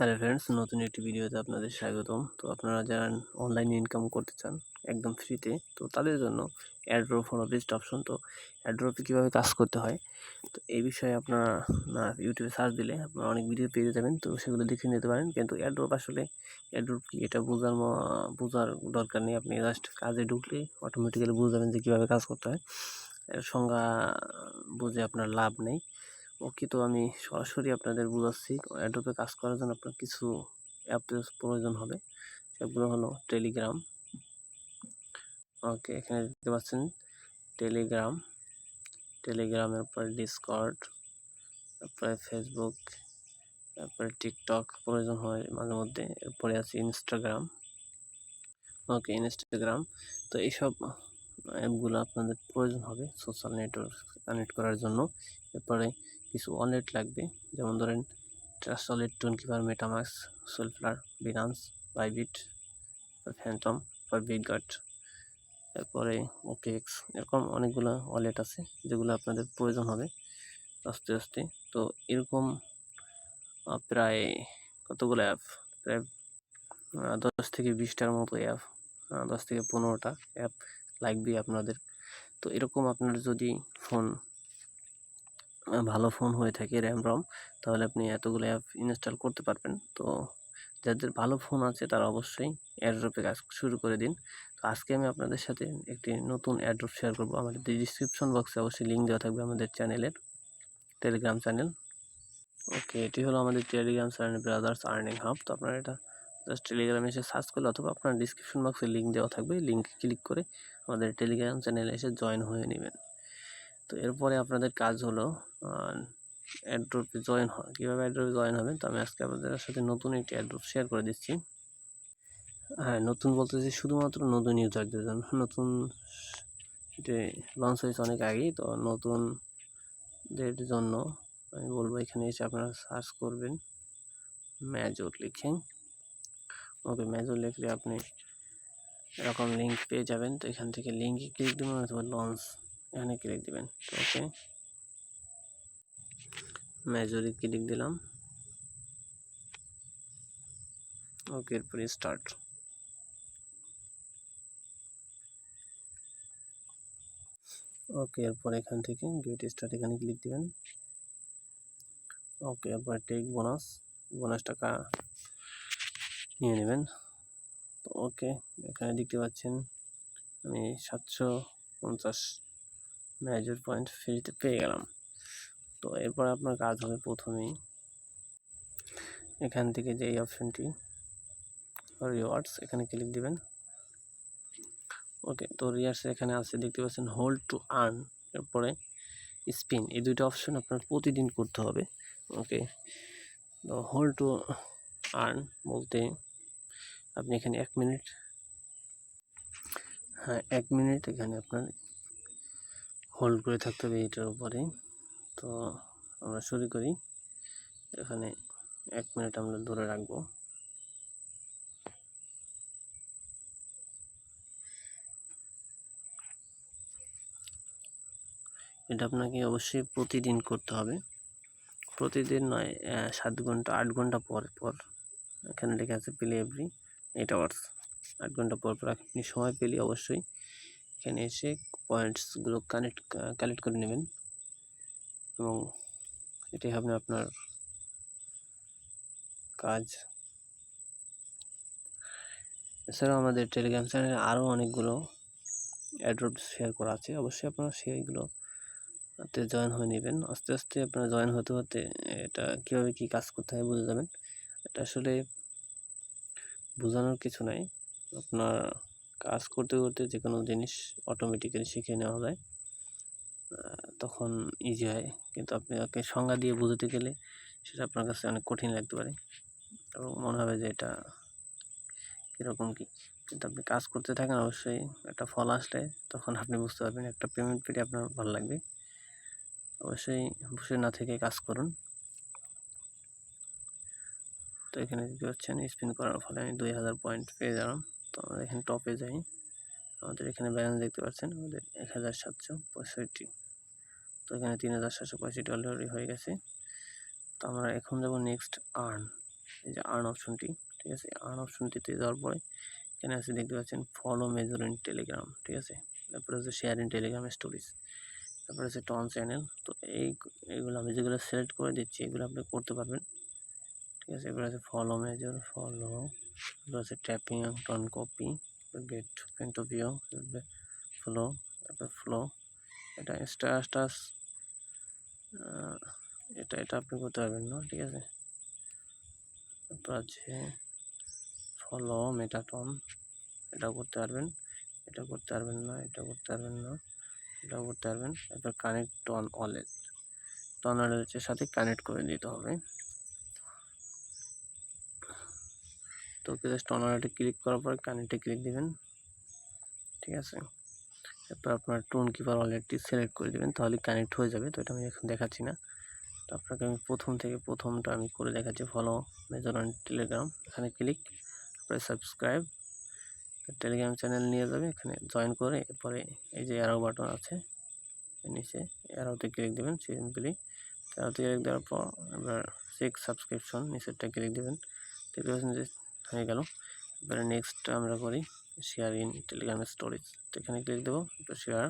Hello friends নতুন একটি ভিডিওতে আপনাদের স্বাগতম। তো আপনারা যারা অনলাইনে ইনকাম করতে চান একদম ফ্রিতে তো তাদের জন্য অ্যাড্রপ হলো বেস্ট অপশন তো অ্যাড্রপে কীভাবে কাজ করতে হয়? তো এই বিষয়ে আপনারা ইউটিউবে সার্চ দিলে আপনারা অনেক ভিডিও পেয়ে যাবেন। তো সেগুলো দেখে নিতে পারেন। কিন্তু অ্যাড্রপ আসলে অ্যাড্রপ কি এটা বোঝার বোঝার দরকার নেই। আপনি জাস্ট কাজে ঢুকলে অটোমেটিক্যালি বুঝে যে কীভাবে কাজ করতে হয়। এর সংজ্ঞা বুঝে আপনার লাভ নেই। ওকে তো আমি সরাসরি আপনাদের বোঝাচ্ছি। অ্যাডোবে কাজ করার জন্য আপনার কিছু অ্যাপের প্রয়োজন হবে। সেগুলো হলো টেলিগ্রাম ওকে, এখানে দেখতে পাচ্ছেন টেলিগ্রাম টেলিগ্রামের পর ডিসকর্ড তারপরে ফেসবুক তারপরে টিকটক প্রয়োজন হয় মাঝে মধ্যে। এরপরে আছে ইনস্টাগ্রাম ওকে ইনস্টাগ্রাম তো এইসব অ্যাপগুলো আপনাদের প্রয়োজন হবে সোশ্যাল নেটওয়ার্ক কানেক্ট করার জন্য। এরপরে কিছু ওয়ালেট লাগবে। যেমন ধরেন wallet twenty MetaMask Solflare Binance Bybit Phantom বা বিটগাট এরপরে ওকেএক্স, এরকম অনেকগুলো ওয়ালেট আছে যেগুলো আপনাদের প্রয়োজন হবে আস্তে আস্তে। তো এরকম প্রায় কতগুলো অ্যাপ? প্রায় দশ থেকে বিশটার মতো অ্যাপ দশ থেকে পনেরোটা অ্যাপ লাগবে আপনাদের। তো এরকম আপনার যদি ফোন ভালো ফোন হয়ে থাকে র্যাম রম তাহলে আপনি এতগুলো অ্যাপ ইনস্টল করতে পারবেন। তো যাদের ভালো ফোন আছে, তারা অবশ্যই অ্যাড্রপে কাজ শুরু করে দিন। তো আজকে আমি আপনাদের সাথে একটি নতুন অ্যাড্রপ শেয়ার করব। আমাদের ডিসক্রিপশন বক্সে অবশ্যই লিঙ্ক দেওয়া থাকবে আমাদের চ্যানেলের টেলিগ্রাম চ্যানেল ওকে এটি হলো আমাদের Telegram channel Brothers Earning Hub তো আপনারা এটা জাস্ট টেলিগ্রামে এসে সার্চ করলে অথবা আপনার ডিসক্রিপশন বক্সে লিঙ্ক দেওয়া থাকবে। লিঙ্কে ক্লিক করে আমাদের টেলিগ্রাম চ্যানেলে এসে জয়েন হয়ে নেবেন। তো এরপরে আপনাদের কাজ হলো অ্যাড্রপে জয়েন হয় কীভাবে অ্যাড্রপে জয়েন হবেন? তো আমি আজকে আপনাদের সাথে নতুন একটি অ্যাড্রপ শেয়ার করে দিচ্ছি। হ্যাঁ নতুন বলতেছি শুধুমাত্র নতুন ইউজারদের জন্য। নতুন এটি লঞ্চ হয়েছে অনেক আগেই, তো নতুনদের জন্য আমি বলব এখানে এসে আপনারা সার্চ করবেন ম্যাজর লিখে ওকে ম্যাজর লিখলে আপনি এরকম লিঙ্ক পেয়ে যাবেন। তো এখান থেকে লিঙ্কে ক্লিক দেবেন অথবা লঞ্চ এখানে ক্লিক দিবেন ওকে। মেজরে ক্লিক দিলাম। ওকে, এরপরে স্টার্ট ওকে, এরপর এখান থেকে গেট স্টার্ট এখানে ক্লিক দিবেন। ওকে, এরপর টেক বোনাস বোনাস টাকা নিয়ে নেবেন। তো ওকে, এখানে দেখতে পাচ্ছেন আমি সাতশো পঞ্চাশ মেজর পয়েন্ট ফ্রিতে পেয়ে গেলাম। তো এরপর আপনার কাজ হবে প্রথমেই এখান থেকে যে এই অপশনটি রিওয়ার্ডস এখানে ক্লিক দিবেন। ওকে তো রিয়ার্স এখানে আছে, দেখতে পাচ্ছেন হোল্ড টু আর্ন এরপরে স্পিন এই দুইটা অপশন আপনার প্রতিদিন করতে হবে। ওকে তো হোল্ড টু আর্ন বলতে আপনি এখানে এক মিনিট হ্যাঁ এক মিনিট এখানে আপনার হোল্ড করে থাকতে হবে এটার উপরে। তো আমরা শুরু করি। এখানে এক মিনিট আমরা ধরে রাখব। এটা আপনাকে অবশ্যই প্রতিদিন করতে হবে। প্রতিদিন নয় সাত ঘণ্টা, আট ঘণ্টা পর পর। এখানে লেখা আছে প্লে এভরি এইট আওয়ার্স আট ঘণ্টা পর পর আপনি সময় পেলে অবশ্যই এখানে এসে পয়েন্টসগুলো কানেক্ট কালেক্ট করে নেবেন। এবং এটাই হবে আপনার কাজ। এছাড়াও আমাদের টেলিগ্রাম চ্যানেলে আরও অনেকগুলো অ্যাড্রপ শেয়ার করা আছে। অবশ্যই আপনারা সেইগুলো তে জয়েন হয়ে নেবেন। আস্তে আস্তে আপনারা জয়েন হতে হতে এটা কীভাবে কী কাজ করতে হয় বুঝে যাবেন। এটা আসলে বোঝানোর কিছু নাই। আপনার কাজ করতে করতে যে কোনো জিনিস অটোমেটিক্যালি শিখে নেওয়া যায়। তখন ইজি হয়। কিন্তু আপনি ওকে সংজ্ঞা দিয়ে বোঝাতে গেলে সেটা আপনার কাছে অনেক কঠিন লাগতে পারে। এবং মনে হবে যে এটা কীরকম কী? কিন্তু আপনি কাজ করতে থাকেন অবশ্যই, একটা ফল আসলে তখন আপনি বুঝতে পারবেন একটা পেমেন্ট পেলে আপনার ভালো লাগবে। অবশ্যই বসে না থেকে কাজ করুন। তো এখানে দেখতে পাচ্ছেন স্পিন করার ফলে আমি দুই হাজার পয়েন্ট পেয়ে গেলাম। তো আমরা এখানে টপে যাই। আমাদের এখানে ব্যালেন্স দেখতে পাচ্ছেন, আমাদের এক হাজার সাতশো পঁয়ষট্টি। তো এখানে তিন হাজার সাতশো পঁয়ষট্টি অলরেডি হয়ে গেছে। তো আমরা এখন যাব নেক্সট আর্ন এই যে আর্ন অপশনটি ঠিক আছে? আর্ন অপশনটিতে যাওয়ার পরে এখানে আছে দেখতে পাচ্ছেন ফলো মেজর ইন টেলিগ্রাম ঠিক আছে? তারপরে হচ্ছে শেয়ার ইন টেলিগ্রাম স্টোরিজ তারপরে হচ্ছে টন চ্যানেল তো এই এগুলো আমি যেগুলো সিলেক্ট করে দিচ্ছি, এগুলো আপনি করতে পারবেন। ঠিক আছে, এবার আছে ফলো মেজর ফলো এবার আছে ট্যাপিং টন কপি গেট পেন্ট ভিউ ফ্লো তারপর ফ্লো এটা স্টাস এটা এটা আপনি করতে পারবেন না, ঠিক আছে? তারপর আছে ফলো মেটাটন এটা করতে পারবেন, এটা করতে পারবেন না, এটা করতে পারবেন না এটাও করতে পারবেন তারপর কানেক্ট টন ওয়ালেট টন ওয়ালেটের সাথে কানেক্ট করে দিতে হবে। তো জাস্ট ওয়ালেটে ক্লিক করার পরে কানেক্টে ক্লিক দিবেন। ঠিক আছে? এরপর আপনার টোন কিপার ওয়ালেটটি সিলেক্ট করে দেবেন, তাহলে কানেক্ট হয়ে যাবে। তো এটা আমি এখন দেখাচ্ছি না। তো আপনাকে আমি প্রথম থেকে প্রথমটা আমি করে দেখাচ্ছি। ফলো মেজর অন টেলিগ্রাম এখানে ক্লিক তারপরে সাবস্ক্রাইব টেলিগ্রাম চ্যানেল নিয়ে যাবে, এখানে জয়েন করে, এরপরে এই যে অ্যারো বাটন আছে নিচে অ্যারোতে ক্লিক দেবেন সিম্পলি অ্যারোতে ক্লিক দেওয়ার পর এবার চেক সাবস্ক্রিপশন নিচেরটা ক্লিক দেবেন। দেখতে পাচ্ছেন যে হয়ে গেল। এবারে নেক্সট আমরা করি শেয়ার ইন টেলিগ্রাম স্টোরেজ এখানে ক্লিক দেবো শেয়ার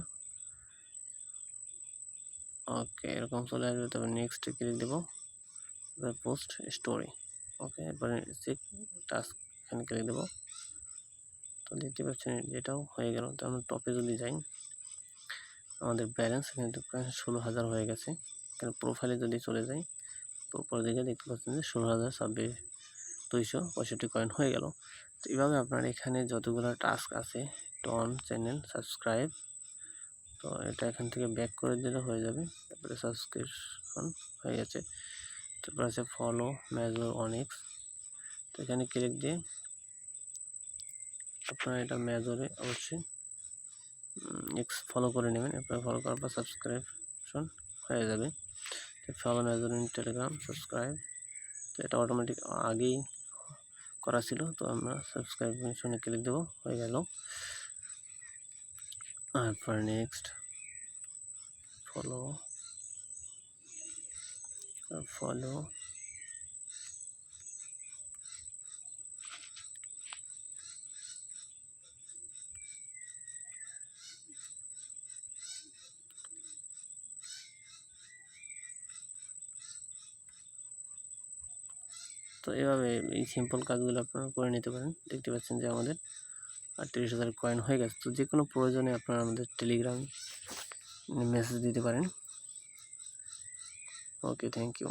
ওকে এরকম চলে আসবে, তবে নেক্সট ক্লিক দেবো। এবার পোস্ট স্টোরি ওকে এরপরে চেক টাস্ক এখানে ক্লিক দেবো। তো দেখতে পাচ্ছেন এটাও হয়ে গেল। তো আমরা টপে যদি যাই, আমাদের ব্যালেন্স এখানে ষোলো হাজার হয়ে গেছে। এখানে প্রোফাইলে যদি চলে যাই উপরের দিকে দেখতে পাচ্ছেন যে ষোলো হাজার ছাব্বিশ দুইশো পঁয়ষট্টি কয়েন হয়ে গেল। তো এইভাবে আপনার এখানে যতগুলো টাস্ক আছে টন চ্যানেল সাবস্ক্রাইব তো এটা এখান থেকে ব্যাক করে দিলে হয়ে যাবে। তারপরে সাবস্ক্রিপশন হয়ে গেছে। তারপর আছে ফলো মেজর অনেক্স তো এখানে ক্লিক দিয়ে আপনারা এটা মেজরে অবশ্যই এক্স ফলো করে নেবেন। এরপরে ফলো করার পর সাবস্ক্রিপশন হয়ে যাবে। Follow Major in Telegram subscribe তো এটা অটোমেটিক আগেই করা ছিল তো আমরা সাবস্ক্রাইবেশনে ক্লিক দেবো হয়ে গেল। তারপর নেক্সট ফলো ফলো তো এভাবে এই সিম্পল কাজগুলো আপনারা করে নিতে পারেন। দেখতে পাচ্ছেন যে আমাদের আটত্রিশ হাজার কয়েন হয়ে গেছে। তো যে কোনো প্রয়োজনে আপনারা আমাদের টেলিগ্রাম মেসেজ দিতে পারেন। Okay thank you